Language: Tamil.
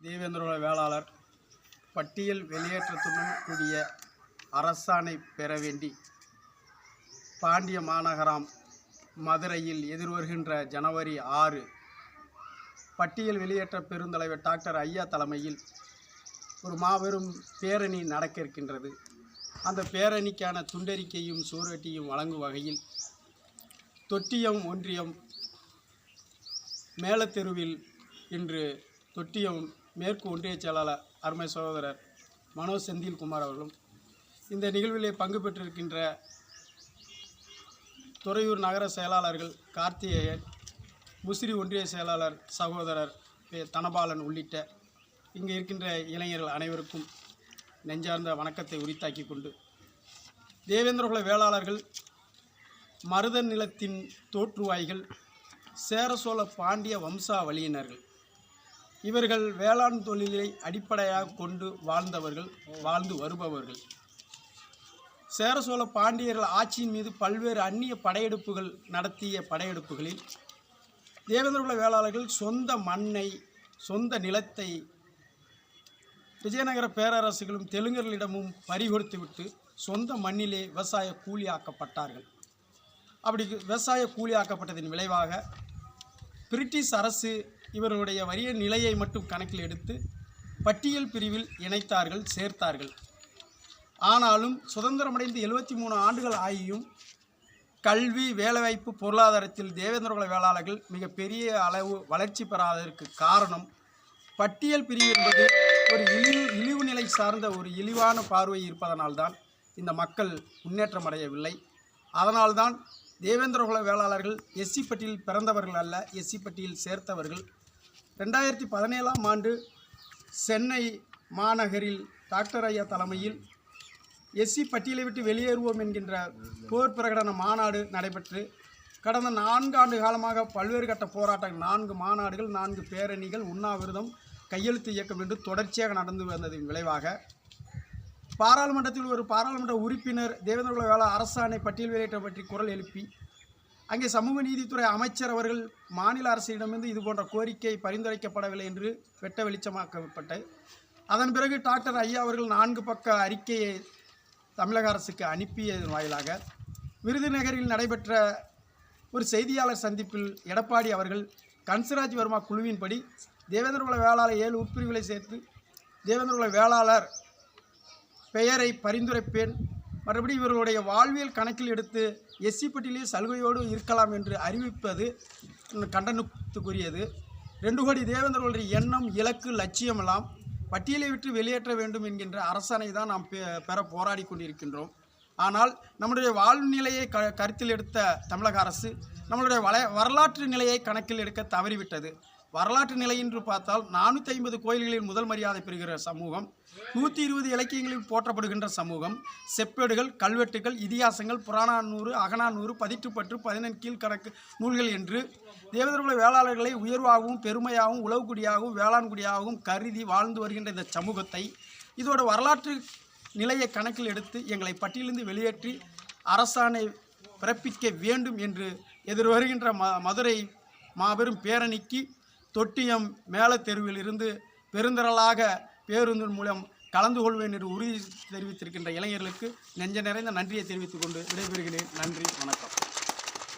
தேவேந்திரோட வேளாளர் பட்டியல் வெளியேற்றத்துடன் கூடிய அரசாணை பெற வேண்டி பாண்டிய மாநகரம் மதுரையில் எதிர்வருகின்ற ஜனவரி ஆறு பட்டியல் வெளியேற்ற பெருந்தலைவர் டாக்டர் ஐயா தலைமையில் ஒரு மாபெரும் பேரணி நடக்க இருக்கின்றது அந்த பேரணிக்கான துண்டறிக்கையும் சூரட்டியும் வழங்கும் வகையில் தொட்டியம் ஒன்றியம் மேலத்தெருவில் இன்று தொட்டியம் மேற்கு ஒன்றிய செயலாளர் அருமை சகோதரர் மனோஜ் செந்தில்குமார் அவர்களும் இந்த நிகழ்விலே பங்கு பெற்றிருக்கின்ற துறையூர் நகர செயலாளர்கள் கார்த்திகேயன் முசிறி ஒன்றிய செயலாளர் சகோதரர் தனபாலன் உள்ளிட்ட இங்கே இருக்கின்ற இளைஞர்கள் அனைவருக்கும் நெஞ்சார்ந்த வணக்கத்தை உரித்தாக்கி கொண்டு தேவேந்திரகுல வேளாளர்கள் மருதன் நிலத்தின் தோற்றுவாய்கள் சேர சோழ பாண்டிய வம்சாவளியினர்கள். இவர்கள் வேளாண் தொழிலை அடிப்படையாக கொண்டு வாழ்ந்தவர்கள் வாழ்ந்து வருபவர்கள். சேர சோழ பாண்டியர்கள் ஆட்சியின் மீது பல்வேறு அந்நிய படையெடுப்புகள் நடத்திய படையெடுப்புகளில் தேவேந்திரகுல வேளாளர்கள் சொந்த மண்ணை சொந்த நிலத்தை விஜயநகர பேரரசுகளும் தெலுங்கர்களிடமும் பறிகொடுத்துவிட்டு சொந்த மண்ணிலே விவசாய கூலியாக்கப்பட்டார்கள். அப்படி விவசாய கூலியாக்கப்பட்டதின் விளைவாக பிரிட்டிஷ் அரசு இவர்களுடைய வரிய நிலையை மட்டும் கணக்கில் எடுத்து பட்டியல் பிரிவில் இணைத்தார்கள் சேர்த்தார்கள். ஆனாலும் சுதந்திரமடைந்து எழுபத்தி மூணு ஆண்டுகள் ஆகியும் கல்வி வேலைவாய்ப்பு பொருளாதாரத்தில் தேவேந்திரகுல வேளாளர்கள் மிகப்பெரிய அளவு வளர்ச்சி பெறாததற்கு காரணம் பட்டியல் பிரிவு என்பது ஒரு இழிவு இழிவு நிலை சார்ந்த ஒரு இழிவான பார்வை இருப்பதனால்தான் இந்த மக்கள் முன்னேற்றம் அடையவில்லை. அதனால்தான் தேவேந்திரகுல வேளாளர்கள் எஸ்சி பட்டியில் பிறந்தவர்கள் அல்ல எஸ்சி பட்டியில் சேர்த்தவர்கள். ரெண்டாயிரத்தி பதினேழாம் ஆண்டு சென்னை மாநகரில் டாக்டர் ஐயா தலைமையில் எஸ்சி பட்டியலை விட்டு வெளியேறுவோம் என்கின்ற போர் பிரகடன மாநாடு நடைபெற்று கடந்த நான்கு ஆண்டு காலமாக பல்வேறு கட்ட போராட்டங்கள் நான்கு மாநாடுகள் நான்கு பேரணிகள் உண்ணாவிரதம் கையெழுத்து இயக்கம் என்று தொடர்ச்சியாக நடந்து வந்ததின் விளைவாக பாராளுமன்றத்தில் ஒரு பாராளுமன்ற உறுப்பினர் தேவேந்திரகுல வேளா அரசாணை பட்டியல் வெளியேற்றம் பற்றி குரல் எழுப்பி அங்கே சமூக நீதித்துறை அமைச்சர் அவர்கள் மாநில அரசிடமிருந்து இது போன்ற கோரிக்கை பரிந்துரைக்கப்படவில்லை என்று வெட்ட வெளிச்சமாக்கப்பட்டது அதன் பிறகு டாக்டர் ஐயா அவர்கள் நான்கு பக்க அறிக்கையை தமிழக அரசுக்கு அனுப்பியதன் வாயிலாக விருதுநகரில் நடைபெற்ற ஒரு செய்தியாளர் சந்திப்பில் எடப்பாடி அவர்கள் கன்சராஜ் வர்மா குழுவின்படி தேவேந்திரகுல வேளாளர் ஏழு உட்பிரிவுகளை சேர்த்து தேவேந்திரகுல வேளாளர் பெயரை பரிந்துரைப்பேன். மறுபடி இவர்களுடைய வாழ்வியல் கணக்கில் எடுத்து எஸ்சி பட்டியலே சலுகையோடு இருக்கலாம் என்று அறிவிப்பது கண்டனத்துக்குரியது. ரெண்டு கோடி தேவேந்திரர்களுடைய எண்ணம் இலக்கு லட்சியமெல்லாம் பட்டியலை விட்டு வெளியேற்ற வேண்டும் என்கின்ற அரசனை தான் நாம் பெ- பெற போராடி கொண்டிருக்கின்றோம். ஆனால் நம்முடைய வாழ்நிலையை க கருத்தில் எடுத்த தமிழக அரசு நம்மளுடைய வள வரலாற்று நிலையை கணக்கில் எடுக்க தவறிவிட்டது. வரலாற்று நிலை என்று பார்த்தால் நானூற்றி ஐம்பது கோயில்களில் முதல் மரியாதை பெறுகிற சமூகம் நூற்றி இருபது இலக்கியங்களில் போற்றப்படுகின்ற சமூகம் செப்பேடுகள் கல்வெட்டுகள் இதிகாசங்கள் புறாணானூறு அகனாநூறு பதிற்றுப்பற்று பதினெண் கீழ்கணக்கு நூல்கள் என்று தேவதர்குல வேளாளர்களை உயர்வாகவும் பெருமையாகவும் உளவுக்குடியாகவும் வேளாண்குடியாகவும் கருதி வாழ்ந்து வருகின்ற இந்த சமூகத்தை இதோட வரலாற்று நிலையை கணக்கில் எடுத்து எங்களை பட்டியலிருந்து வெளியேற்றி அரசாணை பிறப்பிக்க வேண்டும் என்று எதிர்வருகின்ற ம மதுரை மாபெரும் பேரணிக்கு தொட்டியம் மேலத்தெருவில் இருந்து பெருந்திரளாக பேருந்தின் மூலம் கலந்து கொள்வேன் என்று உறுதி தெரிவித்திருக்கின்ற இளைஞர்களுக்கு நெஞ்ச நிறைந்த நன்றியை தெரிவித்துக் கொண்டு விடைபெறுகிறேன். நன்றி வணக்கம்.